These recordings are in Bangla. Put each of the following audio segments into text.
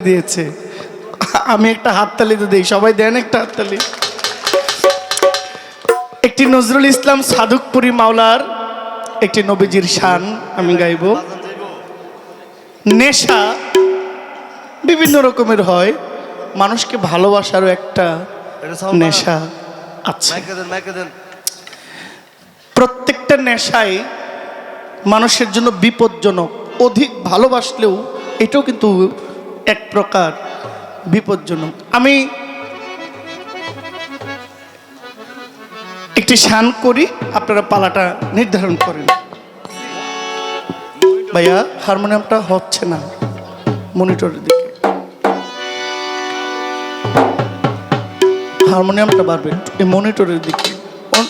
দিয়েছে। আমি একটা হাততালি তো দিই সবাই দেন একটা হাততালি। একটি নজরুল ইসলাম সাধুকপুরি মাওলার একটি নবীজির শান আমি গাইব। নেশা বিভিন্ন রকমের হয় মানুষকে ভালোবাসারও একটা। নেশা আছে। প্রত্যেকটা নেশাই মানুষের জন্য বিপজ্জনক অধিক ভালোবাসলেও এটাও কিন্তু এক প্রকার বিপজ্জনক। আমি একটি শান করি, আপনারা পালাটা নির্ধারণ করেন। ভাইয়া, হারমোনিয়ামটা হচ্ছে না, মনিটরের দিকে। হারমোনিয়ামটা বাড়বে, এই মনিটরের দিকে।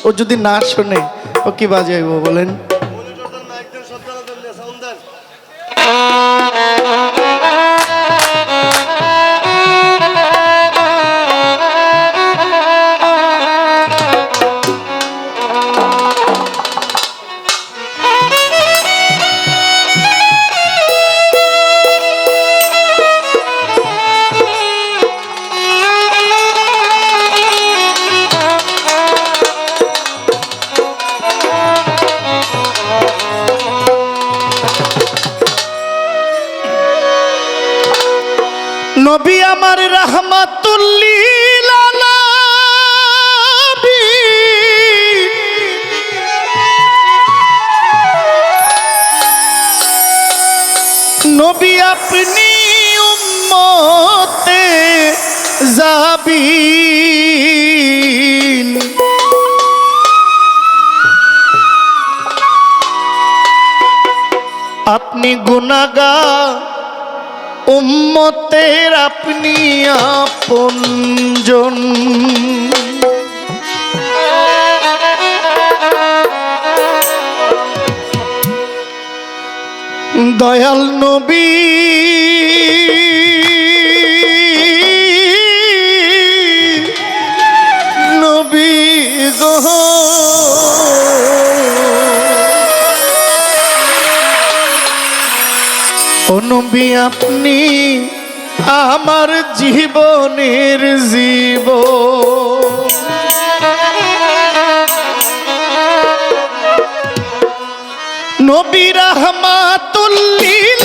ও- যদি না শোনে, ও কি বাজাইব বলেন? নবী আমার রহমাতুল্লিল। নবী আপনি উম্মতে যাবিন আপনি গুনাগা উম্মতের আপনি আপনজন। দয়াল নবী নবী গো। নবী আপনি আমার জীবনের জীব। নবী রহমাতুল্লিল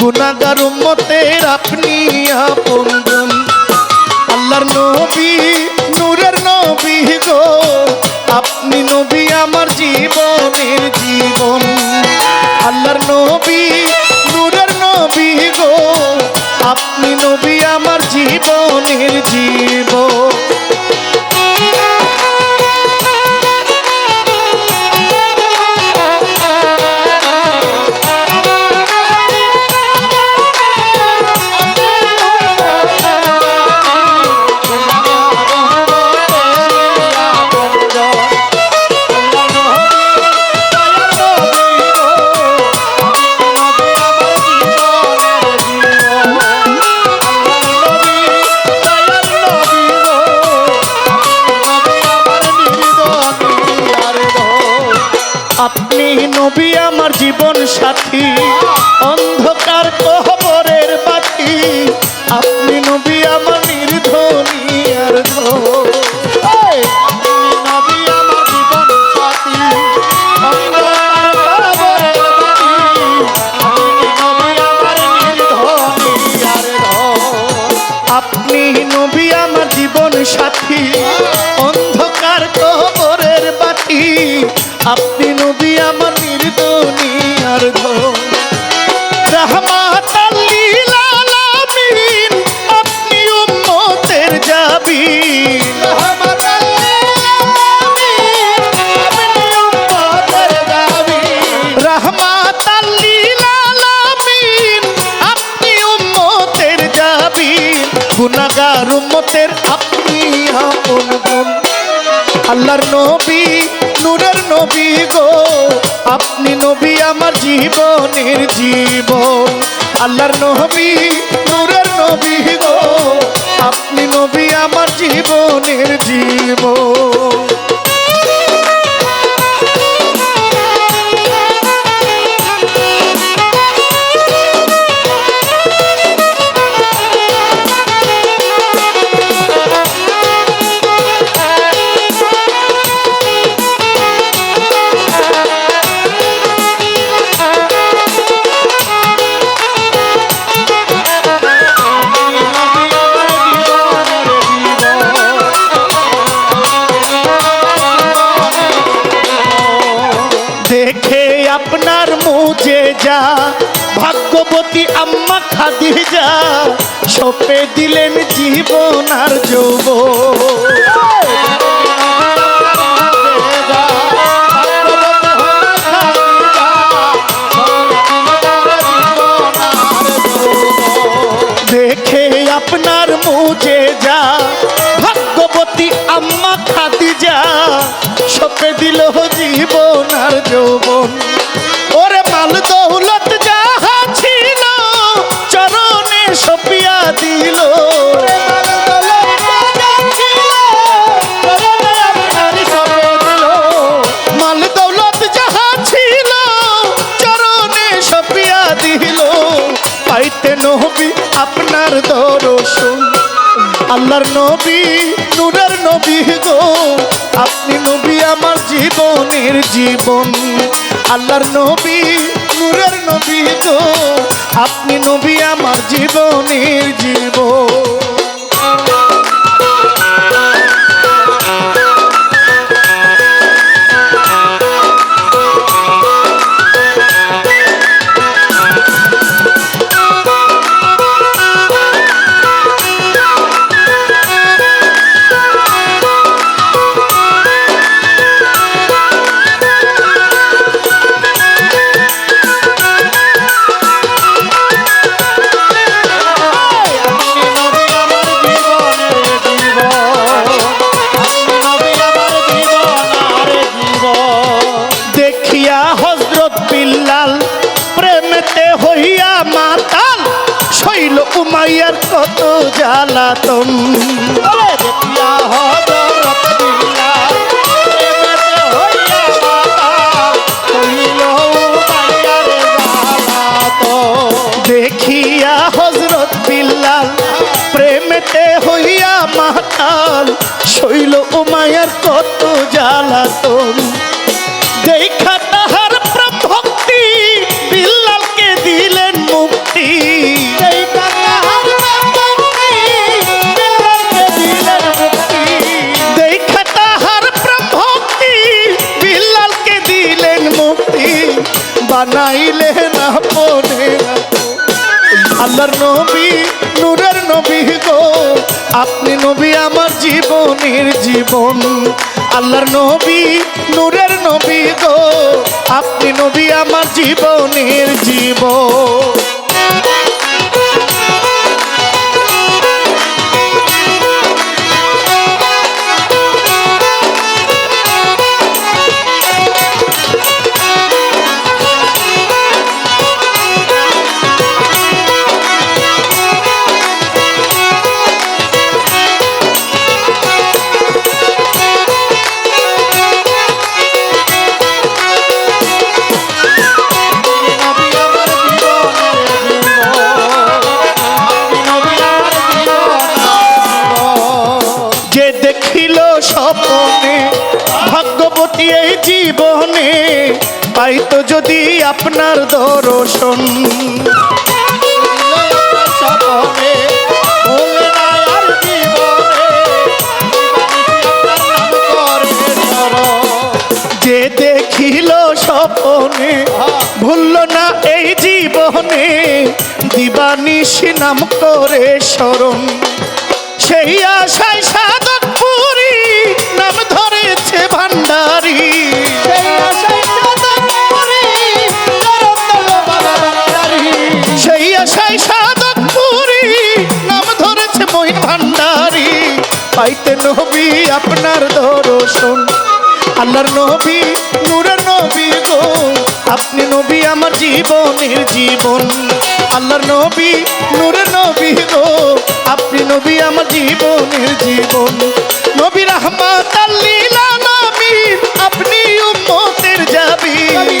গুনাহগার উম্মতের আপনি আপনজন আল্লাহর নবী, নূরের নবী গো। আপনি নবী আমার জীবনের জীবন। আল্লাহর নবী, নূরের নবী গো। আপনি নবী আমার জীবনের জীবন। গুনাহগার উম্মতের আপনি আপন বোন। আল্লাহর নবী, নূরের নবী গো। আপনি নবী আমার জীবনের জীবন। আল্লাহর নবী, নূরের নবী গো। আপনি নবী আমার জীবনের জীবন। যা ভাগ্যবতী আম্মা খাদিজা সপে দিলেন জীবন আর যৌব আপনার দর্শন, আল্লাহর নবী, নূরের নবী গো। আপনি নবী আমার জীবনের জীবন, আল্লাহর নবী, নূরের নবী গো। আপনি নবী আমার জীবনের জীবন। শৈল উমাইয়ার কত জ্বালাতন। দেখিয়া হজরত দেখিয়া হজরত বিল্লাল প্রেমেতে হইয়া মাতাল শৈল উমায়ার কত জ্বালাতন। দেখা বানাইলেন পড়ে আল্লাহর নবী, নূরের নবী গো। আপনি নবী আমার জীবনের জীবন। আল্লাহর নবী, নূরের নবী গো। আপনি নবী আমার জীবনের জীবন। জীবনে পাইতো যদি আপনার দর্শন। যে দেখিল স্বপনে ভুলল না এই জীবনে দিবানিশি নাম করে স্মরণ। সেই আশায় পাইতে নবী, আপনার দর্শন। আল্লাহর নবী, নূরের নবী গো। আপনি নবী আমার জীবনের জীবন। আল্লাহর নবী, নূরের নবী গো। আপনি নবী আমার জীবনের জীবন। নবী রহমাত আল্লিল আলামিন আপনি উম্মতের যাবি নবী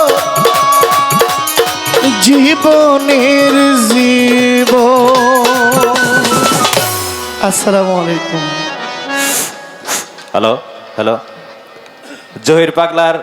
জীবনের জীব আসসালামু আলাইকুম। Hello hello. জহির পাগলার